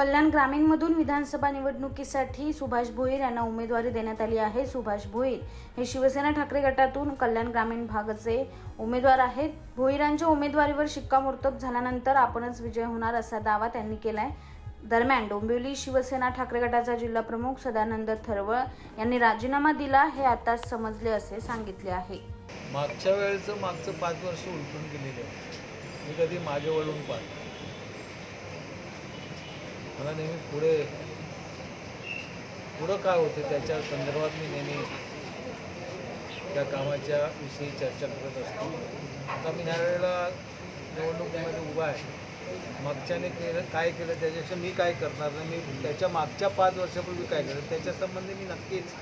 कल्याण ग्रामीणमधून विधानसभा निवडणुकीसाठी सुभाष भोईर यांना उमेदवारी देण्यात आली आहे. सुभाष भोईर हे शिवसेना ठाकरे गटातून कल्याण ग्रामीण भागाचे उमेदवार आहेत. भोईरांच्या उमेदवारीवर शिक्कामोर्तब झाल्यानंतर आपणच विजय होणार असा दावा त्यांनी केलाय. दरम्यान डोंबिवली शिवसेना ठाकरे गटाचा जिल्हा प्रमुख सदानंद थरवळ यांनी राजीनामा दिला हे आता समजले असे सांगितले आहे. मागच्या वेळेचं मागचं पाच वर्ष उलटून गेलेलं मी कधी मागे वळून पाहतो मला नेहमी पुढे पुढं काय होते त्याच्या संदर्भात मी नेहमी त्या कामाच्या विषयी चर्चा करत असतो. आता मी ह्या वेळेला निवडणुकीमध्ये उभा आहे. मागच्याने केलं काय केलं त्याच्यापेक्षा मी काय करणार नाही? मी त्याच्या मागच्या पाच वर्षापूर्वी काय केलं? त्याच्या संबंधी मी नक्कीच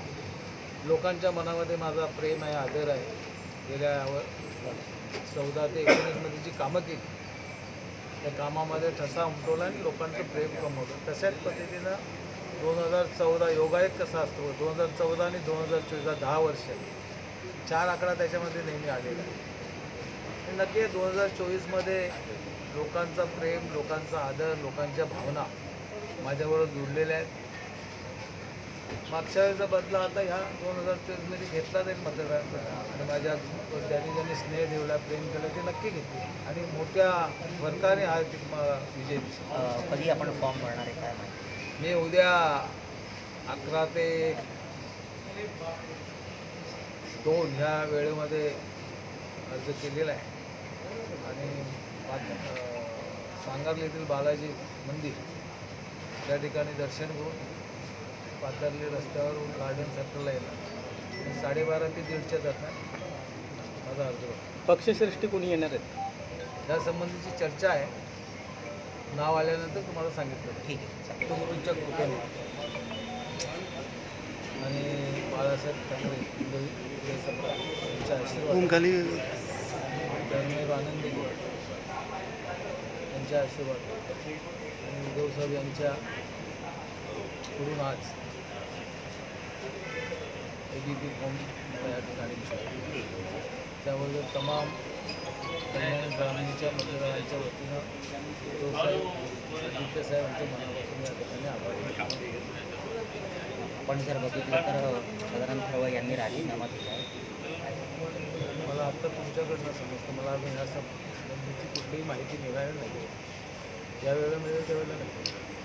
लोकांच्या मनामध्ये माझा प्रेम आहे आदर आहे. गेल्या चौदा ते एकोणीसमध्ये जी कामं केली त्या कामामध्ये ठसा उमटवला आणि लोकांचं प्रेम कमवलं. तशाच पद्धतीनं दोन हजार चौदा योगायोग कसा असतो? दोन हजार चौदा आणि दोन हजार चोवीसला दहा वर्ष. चार आकडा त्याच्यामध्ये नेहमी आलेला आहे. नक्की दोन हजार चोवीसमध्ये लोकांचा प्रेम लोकांचा आदर लोकांच्या भावना माझ्याबरोबर जुळलेल्या आहेत. मागच्या वेळेचा बदला आता ह्या दोन हजार चोवीसमध्ये घेतला जाईल मतदार आणि माझ्या ज्यांनी ज्यांनी स्नेह ठेवला प्रेम केलं ते नक्की घेतले. आणि मोठ्या फरकाने हा विजय कधी आपण फॉर्म भरणार आहे काय माहिती? मी उद्या अकरा ते दोन ह्या वेळेमध्ये अर्ज केलेला आहे. आणि पाच- अं, सांगारला येथील बालाजी मंदिर त्या ठिकाणी दर्शन घेऊन पाथर्ली रस्त्यावरून गार्डन सर्कलला येणार आणि साडेबारा ते दीडच्या दरम्यान माझा अर्ज होता. पक्षश्रेष्ठी कोणी येणार आहेत? या संबंधीची चर्चा आहे. नाव आल्यानंतर तुम्हाला सांगितलं. ठीक आहे. चालेल. तो गुरूंच्या कृपेने. आणि बाळासाहेब ठाकरे यांच्या आशीर्वाद खाली धर्मेव आनंदी यांच्या आशीर्वाद आणि उद्धव साहेब यांच्या कडून आज ए बी फॉर्म मला या ठिकाणी मिळाला. तमाम कल्याण ग्रामीणच्या मतदारांच्या वतीनं उद्धव साहेब आदित्य मनापासून या ठिकाणी आभार पण आपण जर बघितलं तर सदानंद थरवळ यांनी राजीनामा दिला आहे. मला आत्ता तुमच्याकडनं समजतं. मला अजून ह्या संबंधीची कुठलीही माहिती मिळाली नाही. आहे वेळेला मिळेल त्यावेळेला नाही